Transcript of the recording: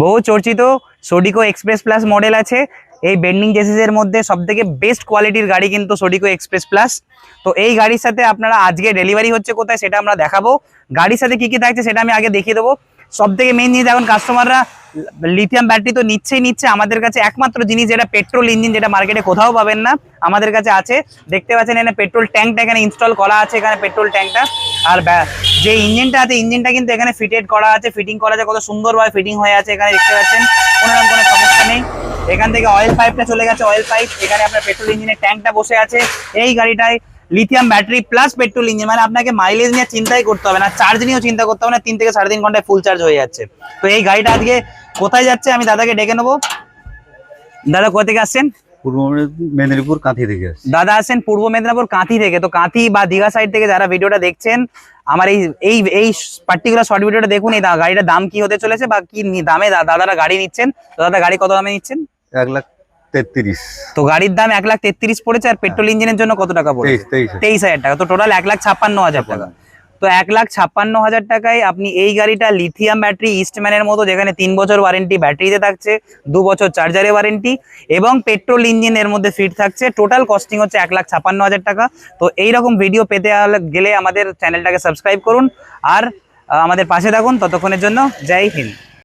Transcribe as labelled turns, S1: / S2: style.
S1: বহু চর্চিত সোডিকো এক্সপ্রেস প্লাস মডেল আছে। এই বেন্ডিং জেসিসের মধ্যে সব থেকে বেস্ট কোয়ালিটির গাড়ি কিন্তু সোডিকো এক্সপ্রেস প্লাস তো এই গাড়ির সাথে আপনারা আজকে ডেলিভারি হচ্ছে কোথায় সেটা আমরা দেখাবো। গাড়ির সাথে কি কি থাকছে সেটা আমি আগে দেখিয়ে দেবো। সব থেকে মেন জিনিস এখন কাস্টমাররা লিথিয়াম ব্যাটারি তো নিচ্ছেই নিচ্ছে। আমাদের কাছে একমাত্র জিনিস যেটা পেট্রোল ইঞ্জিন যেটা মার্কেটে কোথাও পাবেন না, আমাদের কাছে আছে। দেখতে পাচ্ছেন এখানে পেট্রোল ট্যাঙ্কটা এখানে ইনস্টল করা আছে এখানে পেট্রোল ট্যাঙ্কটা আর যে ইঞ্জিনটা আছে ইঞ্জিনটা কিন্তু এখানে ফিটেড করা আছে। ফিটিং করা আছে, কত সুন্দরভাবে ফিটিং হয়ে আছে এখানে দেখতে পাচ্ছেন। কোনো রকম কোনো সমস্যা নেই। এখান থেকে অয়েল পাইপটা চলে গেছে অয়েল পাইপ এখানে আপনার পেট্রোল ইঞ্জিনের ট্যাঙ্কটা বসে আছে। এই গাড়িটায় lithium battery plus petrol engine মানে আপনাকে মাইলেজ নিয়ে চিন্তাই করতে হবে না চার্জ নিয়েও চিন্তা করতে হবে না তিন থেকে সাড়ে তিন ঘন্টায় ফুল চার্জ হয়ে যাচ্ছে। তো এই গাড়িটা আজকে কোথায় যাচ্ছে আমি দাদাকে ডেকে নেব। দাদা কোথা থেকে আসছেন?
S2: পূর্ব মেদিনীপুর কাঁথি থেকে
S1: দাদা আসছেন পূর্ব মেদিনীপুর কাঁথি থেকে। তো কাঁথি বা দীঘা সাইড থেকে যারা ভিডিওটা দেখছেন আমার এই এই এই পার্টিকুলার শর্ট ভিডিওটা দেখুন এই গাড়িটার দাম কি হতে চলেছে বা কি দামে দাদারা গাড়ি নিচ্ছেন? তো দাদা গাড়ি কত দামে নিচ্ছেন?
S2: এক লাখ তেত্রিশ।
S1: তো গাড়ির দাম এক লাখ তেত্রিশ পড়েছে আর পেট্রোল ইঞ্জিনের জন্য কত টাকা পড়েছে?
S2: তেইশ
S1: হাজার টাকা। তো টোটাল এক লাখ ছাপ্পান্ন হাজার টাকা। তো এক লাখ ছাপ্পান্ন হাজার টাকায় আপনি এই গাড়িটা লিথিয়াম ব্যাটারি ইস্টম্যানের মতো যেখানে তিন বছর ওয়ারেন্টি ব্যাটারিতে থাকছে দু বছর চার্জারে ওয়ারেন্টি এবং পেট্রোল ইঞ্জিনের মধ্যে ফিট থাকছে। টোটাল কস্টিং হচ্ছে এক লাখ ছাপ্পান্ন হাজার টাকা। তো এই রকম ভিডিও পেতে গেলে আমাদের চ্যানেলটাকে সাবস্ক্রাইব করুন। আর আমাদের পাশে থাকুন। ততক্ষণের জন্য জয় হিন্দ।